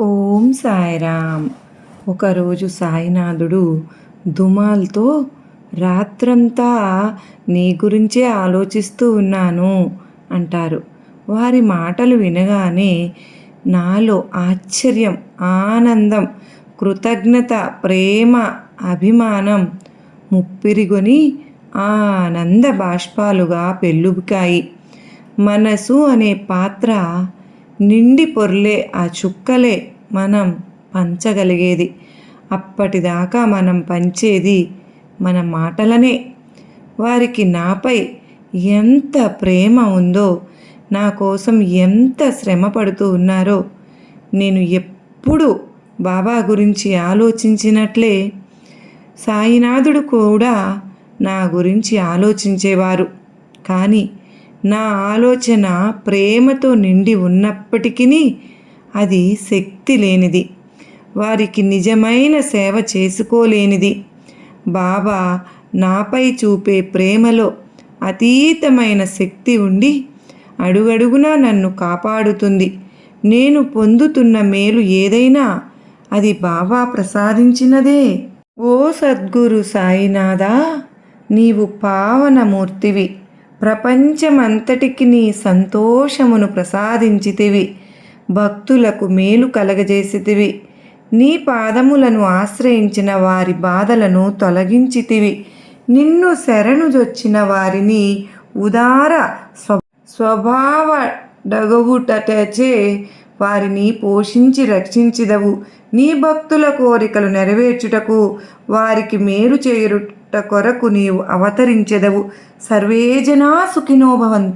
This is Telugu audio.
ఓం సాయిరామ్. ఒకరోజు సాయినాథుడు దుమాల్తో రాత్రంతా నీ గురించే ఆలోచిస్తూ ఉన్నాను అంటారు. వారి మాటలు వినగానే నాలో ఆశ్చర్యం ఆనందం కృతజ్ఞత ప్రేమ అభిమానం ముప్పిరిగొని ఆనంద బాష్పాలుగా పెళ్ళుబుకాయి. మనసు అనే పాత్ర నిండి పొర్లే ఆ చుక్కలే మనం పంచగలిగేది. అప్పటిదాకా మనం పంచేది మన మాటలనే. వారికి నాపై ఎంత ప్రేమ ఉందో నా కోసం ఎంత శ్రమ పడుతూ ఉన్నారో నేను ఎప్పుడు బాబా గురించి ఆలోచించినట్లే. సాయినాథుడు కూడా నా గురించి ఆలోచించేవారు. కానీ నా ఆలోచన ప్రేమతో నిండి ఉన్నప్పటికీ అది శక్తి లేనిది. వారికి నిజమైన సేవ చేసుకోలేనిది. బాబా నాపై చూపే ప్రేమలో అతీతమైన శక్తి ఉండి అడుగడుగునా నన్ను కాపాడుతుంది. నేను పొందుతున్న మేలు ఏదైనా అది బాబా ప్రసాదించినదే. ఓ సద్గురు సాయినాథా నీవు పావనమూర్తివి. ప్రపంచమంతటికి నీ సంతోషమును ప్రసాదించితివి. భక్తులకు మేలు కలగజేసితివి. నీ పాదములను ఆశ్రయించిన వారి బాధలను తొలగించితివి. నిన్ను శరణుజొచ్చిన వారిని ఉదార స్వ స్వభావ డగవుటచే వారిని పోషించి రక్షించిదవు. నీ భక్తుల కోరికలు నెరవేర్చుటకు వారికి మేలు చేరు కొరకు నీవు అవతరించెదవు. సర్వేజనా సుఖినో భవంతు.